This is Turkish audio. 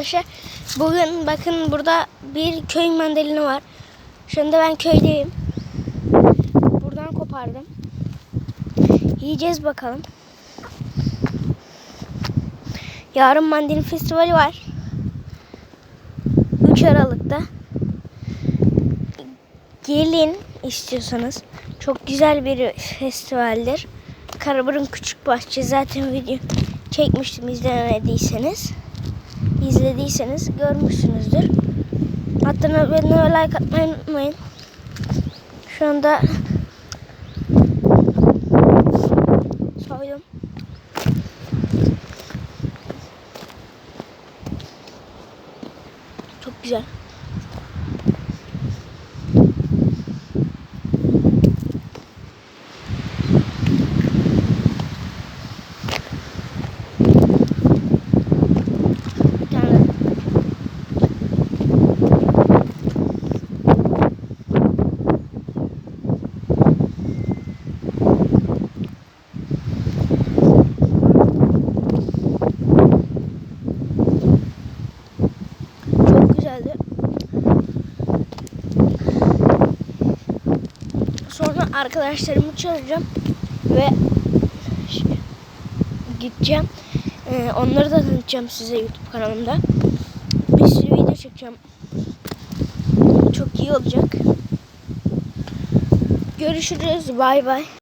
arkadaşlar. Bugün bakın burada bir köy mandalina var. Şu anda ben köydeyim. Buradan kopardım. Yiyeceğiz bakalım. Yarın mandalina festivali var. 3 Aralık'ta. Gelin istiyorsanız. Çok güzel bir festivaldir. Karaburun Küçük Bahçe zaten video çekmiştim izlemediyseniz. İzlediyseniz görmüşsünüzdür. Hatta abone like atmayı unutmayın. Şu anda soydum. Çok güzel. Bir tane. Çok güzeldi. Sonra arkadaşlarımı çağıracağım ve gideceğim. Ee, onları da tanıtacağım size YouTube kanalımda. Bir sürü video çekeceğim. Çok iyi olacak. Görüşürüz. Bay bay.